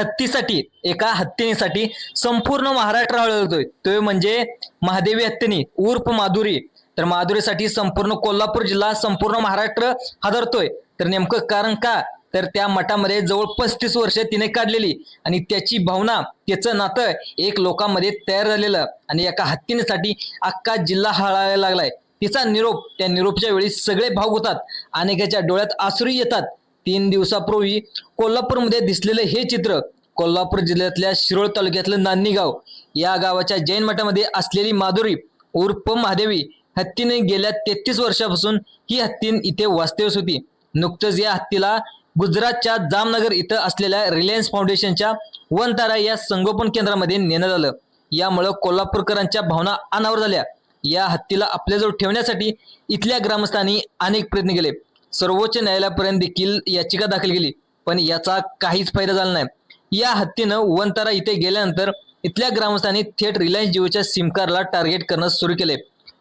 हत्तीसाठी एका हत्तीसाठी संपूर्ण महाराष्ट्र हळहळतोय तो म्हणजे महादेवी हत्तीनी उर्फ माधुरी. तर माधुरीसाठी संपूर्ण कोल्हापूर जिल्हा संपूर्ण महाराष्ट्र हादरतोय. तर नेमकं कारण का? तर त्या मठामध्ये जवळ पस्तीस वर्ष तिने काढलेली. आणि त्याची भावना त्याचं नातं एक लोकांमध्ये तयार झालेलं. आणि एका हत्तीनेसाठी अख्खा जिल्हा हळायला लागलाय. तिचा निरोप त्या निरोपच्या वेळी सगळे भाव होतात. अनेकाच्या डोळ्यात आसुरी येतात. तीन दिवसापूर्वी कोल्हापूरमध्ये दिसलेलं हे चित्र कोल्हापूर जिल्ह्यातल्या शिरोळ तालुक्यातलं नान्नी गाव या गावाच्या जैन मठामध्ये असलेली माधुरी उर्फ महादेवी हत्तीने गेल्या तेहतीस वर्षापासून ही हत्तीन इथे वास्तव्यस होती. नुकतंच या हत्तीला गुजरातच्या जामनगर इथं असलेल्या रिलायन्स फाउंडेशनच्या वनतारा या संगोपन केंद्रामध्ये नेण्यात आलं. यामुळं कोल्हापूरकरांच्या भावना अनावर झाल्या. या हत्तीला आपल्याजवळ ठेवण्यासाठी इथल्या ग्रामस्थांनी अनेक प्रयत्न केले. सर्वोच्च न्यायालयापर्यंत देखील याचिका दाखल केली. पण याचा काहीच फायदा झाला नाही. या हत्तीनं वनतारा इथे गेल्यानंतर इथल्या ग्रामस्थांनी थेट रिलायन्स जिओच्या सिम कार्डला टार्गेट करणं सुरू केले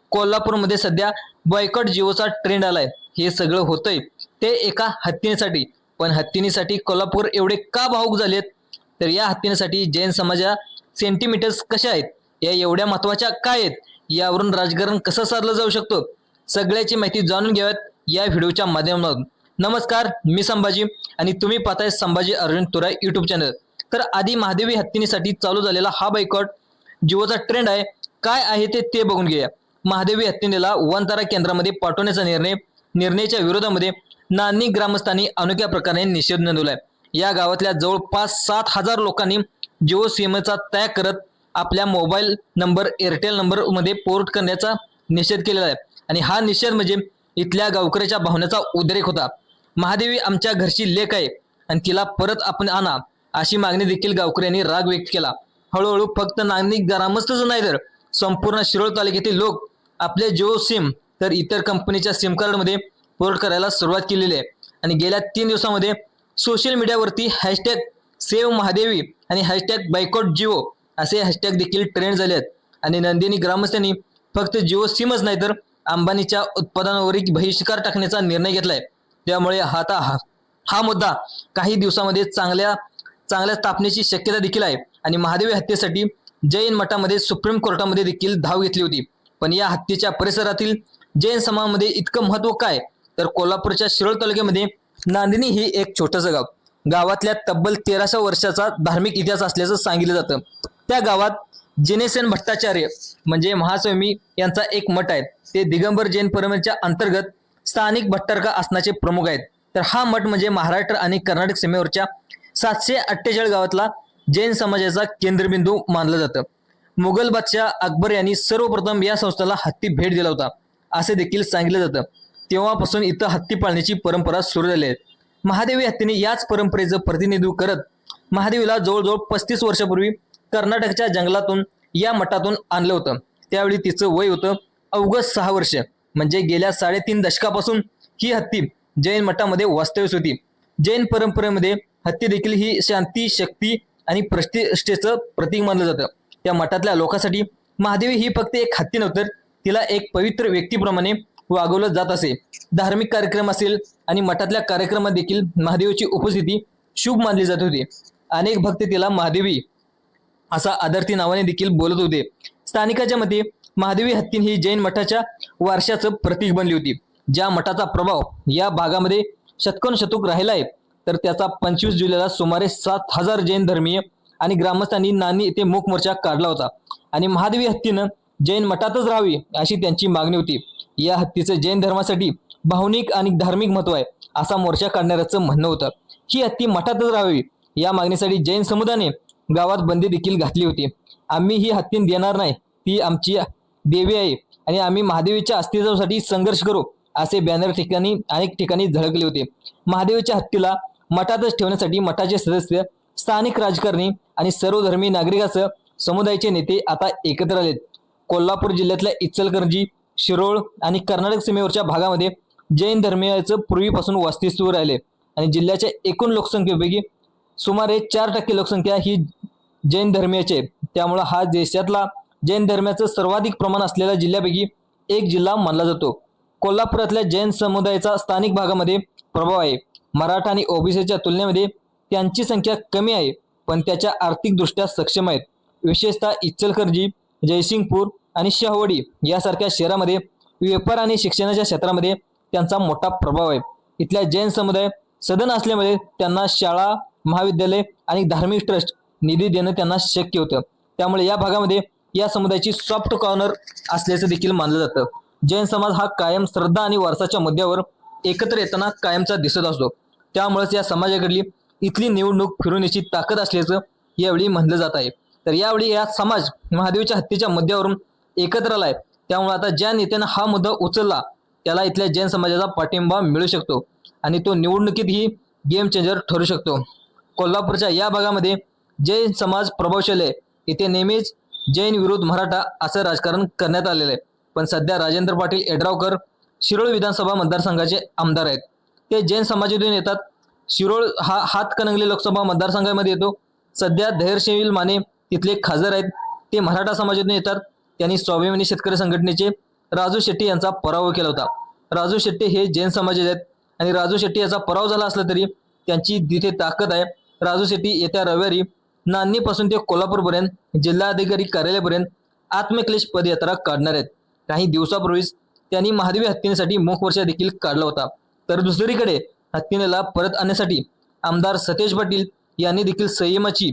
कोल्हापूरमध्ये सध्या बॉयकॉट जिओचा ट्रेंड आलाय. हे सगळं होतंय. ते एका हत्तीसाठी. पण हत्तीनीसाठी कोल्हापूर एवढे का भाऊक झालेत? तर या हत्तीसाठी जैन समाजा सेंटीमीटर्स कशा आहेत? या एवढ्या महत्त्वाच्या काय आहेत? यावरून राजकारण कसं साधलं जाऊ शकतो? सगळ्याची माहिती जाणून घ्याव्यात या व्हिडिओच्या माध्यमातून. नमस्कार मी संभाजी आणि तुम्ही पाहताय संभाजी अर्जुन तुराय युट्यूब चॅनल तर आधी महादेवी हत्तीनीसाठी चालू झालेला हा बायकॉट जिओचा ट्रेंड आहे. काय आहे ते ते बघून घेऊया. महादेवी हत्तीनेला वनतारा केंद्रामध्ये पाठवण्याचा निर्णय निर्णयाच्या विरोधामध्ये नानी ग्रामस्थांनी अनोख्या प्रकारे निषेध नोंदवलाय. या गावातल्या जवळपास सात हजार लोकांनी जिओ सिमचा त्याग करत आपल्या मोबाईल नंबर एअरटेल नंबरमध्ये पोर्ट करण्याचा निषेध केलेला आहे. आणि हा निषेध म्हणजे इथल्या गावकऱ्याच्या भावनेचा उद्रेक होता. महादेवी आमच्या घरची लेख आहे आणि तिला परत आपण आणा अशी मागणी देखील गावकऱ्यांनी राग व्यक्त केला. हळूहळू फक्त नागरिक ग्रामस्थच नाही तर संपूर्ण शिरोळ तालुक्यातील लोक आपले जिओ सिम तर इतर कंपनीच्या सिम कार्डमध्ये पोर्ट करायला सुरुवात केलेली आहे. आणि गेल्या तीन दिवसामध्ये सोशल मीडियावरती हॅशटॅग सेव्ह महादेवी आणि हॅशटॅग बायकॉट जिओ असे हॅशटॅग देखील ट्रेंड झाले आहेत. आणि नंदिनी ग्रामस्थांनी फक्त जिओ सिमच नाही तर अंबानीच्या उत्पादनावरील बहिष्कार टाकण्याचा निर्णय घेतलाय. त्यामुळे आता हा हा मुद्दा काही दिवसामध्ये चांगल्या चांगल्या स्थापनेची शक्यता देखील आहे. आणि महादेवी हत्येसाठी जैन मठामध्ये सुप्रीम कोर्टामध्ये देखील धाव घेतली होती. पण या हत्येच्या परिसरातील जैन समाजामध्ये इतकं महत्त्व काय? तर कोल्हापूरच्या शिरोळ तालुक्यामध्ये नांदिनी ही एक छोटंसं गाव. गावातल्या तब्बल तेराशे वर्षाचा धार्मिक इतिहास असल्याचं सांगितलं जातं. त्या गावात जिनेसेन भट्टाचार्य म्हणजे महास्वामी यांचा एक मठ आहे. ते दिगंबर जैन परंपरेच्या अंतर्गत स्थानिक भट्टारका आसनाचे प्रमुख आहेत. तर हा मठ म्हणजे महाराष्ट्र आणि कर्नाटक सीमेवरच्या सातशे अठ्ठेचाळीस गावातला जैन समाजाचा केंद्रबिंदू मानलं जातं. मुघल बादशाह अकबर यांनी सर्वप्रथम या संस्थेला हत्ती भेट दिला होता असे देखील सांगितलं जातं. तेव्हापासून इथं हत्ती पाळण्याची परंपरा सुरू झाली आहे. महादेवी हत्तीने याच परंपरेचं प्रतिनिधित्व करत महादेवीला जवळजवळ पस्तीस वर्षापूर्वी कर्नाटकच्या जंगलातून या मठातून आणलं होतं. त्यावेळी तिचं वय होतं अवघं सहा वर्ष. म्हणजे गेल्या साडेतीन दशकापासून ही हत्ती जैन मठामध्ये वास्तव्यस होती. जैन परंपरेमध्ये हत्ती देखील ही शांती शक्ती आणि प्रतिष्ठेचं प्रतीक मानलं जातं. त्या मठातल्या लोकांसाठी महादेवी ही फक्त एक हत्ती नव्हतं तिला एक पवित्र व्यक्तीप्रमाणे वागवलं जात असे. धार्मिक कार्यक्रम असेल आणि मठातल्या कार्यक्रमात देखील महादेवीची उपस्थिती शुभ मानली जात होती. अनेक भक्त तिला महादेवी असा आदर्ती नावाने देखील बोलत होते. स्थानिकाच्या मते महादेवी हत्तीन ही जैन मठाच्या वारशाचं प्रतीक बनली होती. ज्या मठाचा प्रभाव या भागामध्ये शतकोनशतक राहिला आहे तर त्याचा पंचवीस जुलैला सुमारे सात हजार जैन धर्मीय आणि ग्रामस्थांनी नानी येथे मूक मोर्चा काढला होता. आणि महादेवी हत्तीनं जैन मठातच राहावी अशी त्यांची मागणी होती. या हत्तीचं जैन धर्मासाठी भावनिक आणि धार्मिक महत्त्व आहे असा मोर्चा काढणाऱ्याचं म्हणणं होतं. ही हत्ती मठातच राहावी या मागणीसाठी जैन समुदायाने गावात बंदी देखील घातली होती. आम्ही ही हत्तीन देणार नाही. ती आमची देवी आहे आणि आम्ही महादेवीच्या अस्तित्वासाठी संघर्ष करू असे बॅनर ठिकाणी अनेक ठिकाणी झळकले होते. महादेवीच्या हत्तीला मठातच ठेवण्यासाठी मठाचे सदस्य स्थानिक राजकारणी आणि सर्वधर्मी नागरिकांसह समुदायाचे नेते आता एकत्र आलेत. कोल्हापूर जिल्ह्यातल्या इचलकरंजी शिरोळ आणि कर्नाटक सीमेवरच्या भागामध्ये जैन धर्मियाचं पूर्वीपासून वास्तित्व राहिले. आणि जिल्ह्याच्या एकूण लोकसंख्येपैकी सुमारे चार टक्के लोकसंख्या ही जैन धर्मीयाचे. त्यामुळं हा देशातला जैन धर्माचं सर्वाधिक प्रमाण असलेल्या जिल्ह्यापैकी एक जिल्हा मानला जातो. कोल्हापुरातल्या जैन समुदायाचा स्थानिक भागामध्ये प्रभाव आहे. मराठा आणि ओबीसीच्या तुलनेमध्ये त्यांची संख्या कमी आहे पण त्याच्या आर्थिकदृष्ट्या सक्षम आहेत. विशेषतः इचलकरजी जयसिंगपूर आणि शहावडी यासारख्या शहरामध्ये व्यापार आणि शिक्षणाच्या क्षेत्रामध्ये त्यांचा मोठा प्रभाव आहे. इथल्या जैन समुदाय सदन असल्यामुळे त्यांना शाळा महाविद्यालय आणि धार्मिक ट्रस्ट निधी देणं त्यांना शक्य होतं. त्यामुळे या भागामध्ये या समुदायाची सॉफ्ट कॉर्नर असल्याचं देखील मानलं जातं. जैन समाज हा कायम श्रद्धा आणि वारसाच्या मुद्द्यावर एकत्र येताना कायमचा दिसत असतो. त्यामुळेच या समाजाकडली इथली निवडणूक फिरवण्याची ताकद असल्याचं यावेळी म्हणलं जात आहे. तर यावेळी या समाज महादेवच्या हत्येच्या मुद्द्यावरून एकत्र आलाय. त्यामुळे आता ज्या नेत्यानं हा मुद्दा उचलला त्याला इथल्या जैन समाजाचा पाठिंबा मिळू शकतो आणि तो निवडणुकीतही गेम चेंजर ठरू शकतो. कोल्हापूरच्या या भागामध्ये जैन समाज प्रभावशाली आहे. इथे नेहमीच जैन विरोध मराठा असं राजकारण करण्यात आलेलं आहे. पण सध्या राजेंद्र पाटील एडरावकर शिरोळ विधानसभा मतदारसंघाचे आमदार आहेत. ते जैन समाजातून येतात. शिरोळ हा हातकणंगले लोकसभा मतदारसंघामध्ये येतो. सध्या धैर्यशील माने तिथले खासदार आहेत. ते मराठा समाजातून येतात. त्यांनी स्वाभिमानी शेतकरी संघटनेचे राजू शेट्टी यांचा पराभव केला होता. राजू शेट्टी हे जैन समाजाचे आहेत. आणि राजू शेट्टी याचा पराभव झाला असला तरी त्यांची तिथे ताकद आहे. राजू शेट्टी येत्या रविवारी नांदणीपासून ते कोल्हापूरपर्यंत जिल्हाधिकारी कार्यालयापर्यंत आत्मक्लेश पदयात्रा काढणार आहेत. काही दिवसापूर्वीच त्यांनी महादेवी हत्तीनेसाठी मोखवर्षा देखील काढला होता. तर दुसरीकडे हत्तीनेला परत आणण्यासाठी आमदार सतेज पाटील यांनी देखील संयमाची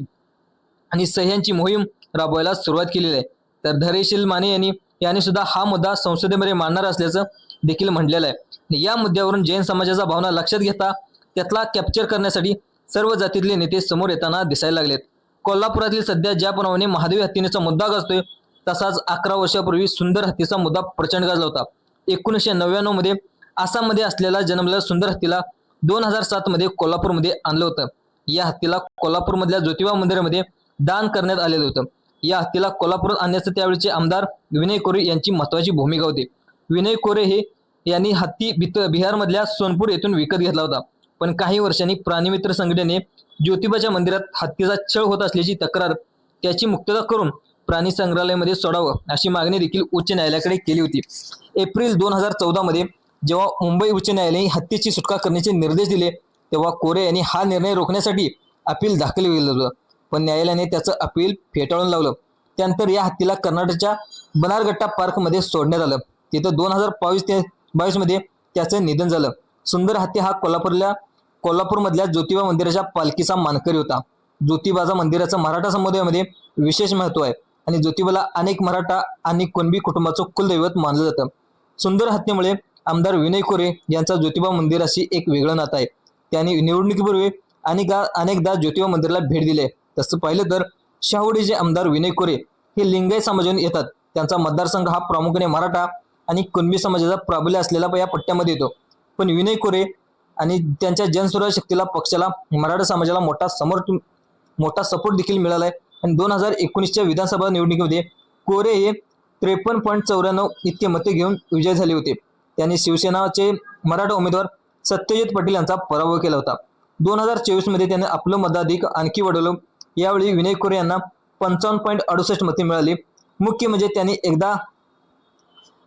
आणि सह्यांची मोहीम राबवायला सुरुवात केलेली आहे. तर धरेशील माने यांनी यांनी सुद्धा हा मुद्दा संसदेमध्ये मांडणार असल्याचं देखील म्हटलेलं आहे. या मुद्द्यावरून जैन समाजाचा भावना लक्षात घेता त्यातला कॅप्चर करण्यासाठी सर्व जातीतले नेते समोर येताना दिसायला लागलेत. कोल्हापुरातील सध्या ज्याप्रमाणे महादेवी हत्तीनेचा मुद्दा गाजतोय तसाच अकरा वर्षापूर्वी सुंदर हत्तीचा मुद्दा प्रचंड गाजला होता. एकोणीसशे नव्याण्णवमध्ये आसाममध्ये असलेला जन्मलेला सुंदर हत्तीला दोन हजार सात मध्ये कोल्हापूरमध्ये आणलं होतं. या हत्तीला कोल्हापूरमधल्या ज्योतिबा मंदिरामध्ये दान करण्यात आलेलं होतं. या हत्तीला कोल्हापुरात आणण्याचं त्यावेळेचे आमदार विनय कोरे यांची महत्वाची भूमिका होती. विनय कोरे हे यांनी हत्ती बिहारमधल्या सोनपूर येथून विकत घेतला होता. पण काही वर्षांनी प्राणीमित्र संघटनेने ज्योतिबाच्या मंदिरात हत्तीचा छळ होत असल्याची तक्रार त्याची मुक्तता करून प्राणी संग्रहालयामध्ये सोडावं अशी मागणी देखील उच्च न्यायालयाकडे केली होती. एप्रिल दोन हजार चौदामध्ये जेव्हा मुंबई उच्च न्यायालयाने हत्तीची सुटका करण्याचे निर्देश दिले तेव्हा कोरे यांनी हा निर्णय रोखण्यासाठी अपील दाखल केलं. होतं पण न्यायालयाने त्याचं अपील फेटाळून लावलं. त्यानंतर या हत्तीला कर्नाटकच्या बनारगट्टा पार्कमध्ये सोडण्यात आलं. तिथं दोन हजार बावीस ते बावीसमध्ये त्याचं निधन झालं. सुंदर हत्ती हा कोल्हापूरला कोल्हापूरमधल्या ज्योतिबा मंदिराच्या पालखीचा मानकरी होता. ज्योतिबाचा मंदिराचं मराठा समुदायामध्ये विशेष महत्त्व आहे आणि ज्योतिबाला अनेक मराठा आणि कुणबी कुटुंबाचं कुलदैवत मानलं जातं. सुंदर हत्येमुळे आमदार विनय कोरे यांचा ज्योतिबा मंदिराशी एक वेगळं नातं आहे. त्यांनी निवडणुकीपूर्वी अनेकदा अनेकदा ज्योतिबा मंदिराला भेट दिली आहे. तसं पाहिलं तर शाहुडीचे आमदार विनय कोरे हे लिंगायत समाजातून येतात. त्यांचा मतदारसंघ हा प्रामुख्याने मराठा आणि कुणबी समाजाचा प्राबल्य असलेला या पट्ट्यामध्ये येतो. पण विनय कोरे आणि त्यांच्या जनसुराज शक्तीला पक्षाला मराठा समाजाला मोठा समोर मोठा सपोर्ट देखील मिळाला आहे आणि दोन हजार एकोणीसच्या विधानसभा निवडणुकीमध्ये कोरे हे त्रेपन्न पॉईंट चौऱ्याण्णव इतके मते घेऊन विजय झाले होते. त्यांनी शिवसेनाचे मराठा उमेदवार सत्यजित पाटील यांचा पराभव केला होता. दोन हजार चोवीसमध्ये त्याने आपलं मताधिक आणखी वाढवलं. यावेळी विनय कोरे यांना पंचावन्न पॉईंट अडुसष्ट मते मिळाली. मुख्य म्हणजे त्यांनी एकदा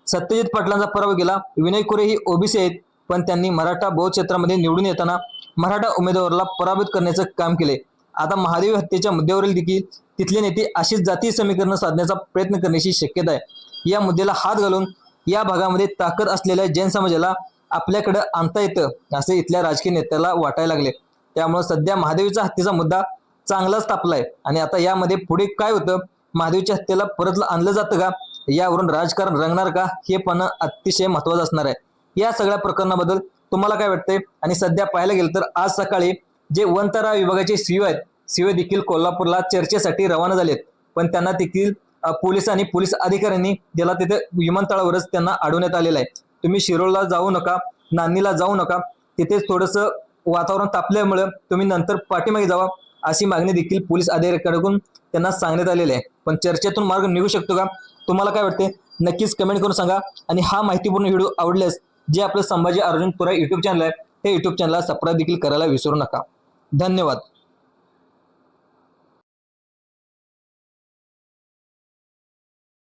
सत्यजित पाटलांचा पराभव केला. विनय कोरे ही ओबीसी आहेत. पण त्यांनी मराठा बौद्ध क्षेत्रामध्ये निवडून येताना मराठा उमेदवाराला पराभूत करण्याचं काम केले. आता महादेवी हत्येच्या मुद्द्यावरील देखील तिथले नेते अशीच जातीय समीकरण साधण्याचा प्रयत्न करण्याची शक्यता आहे. या मुद्द्याला हात घालून या भागामध्ये ताकद असलेल्या जैन समाजाला आपल्याकडे आणता येतं असे इथल्या राजकीय नेत्याला वाटायला लागले. त्यामुळे सध्या महादेवीचा हत्येचा मुद्दा चांगलाच तापलाय. आणि आता यामध्ये पुढे काय होतं? महादेवीच्या हत्येला परत आणलं जातं का? यावरून राजकारण रंगणार का? हे पण अतिशय महत्वाचं असणार आहे. या सगळ्या प्रकरणाबद्दल तुम्हाला काय वाटतंय? आणि सध्या पाहायला गेलं तर आज सकाळी जे वनतरा विभागाचे सीओ आहेत सीओ देखील कोल्हापूरला चर्चेसाठी रवाना झालेत पण त्यांना देखील पोलीस आणि पोलीस अधिकाऱ्यांनी ज्याला तिथे विमानतळावरच त्यांना अडवण्यात आलेलं आहे. तुम्ही शिरोळला जाऊ नका नांदीला जाऊ नका. तिथेच थोडंसं वातावरण तापल्यामुळे तुम्ही नंतर पाठीमागे जावा अशी मागणी देखील पोलीस अधिकाऱ्याकडून त्यांना सांगण्यात आलेली आहे. पण चर्चेतून मार्ग निघू शकतो का? तुम्हाला काय वाटते नक्कीच कमेंट करून सांगा. आणि हा माहितीपूर्ण व्हिडिओ आवडल्यास जे आपलं संभाजी अर्जुन पुरा युट्यूब चॅनल आहे हे युट्यूब चॅनलला सबस्क्राईब देखील करायला विसरू नका. धन्यवाद.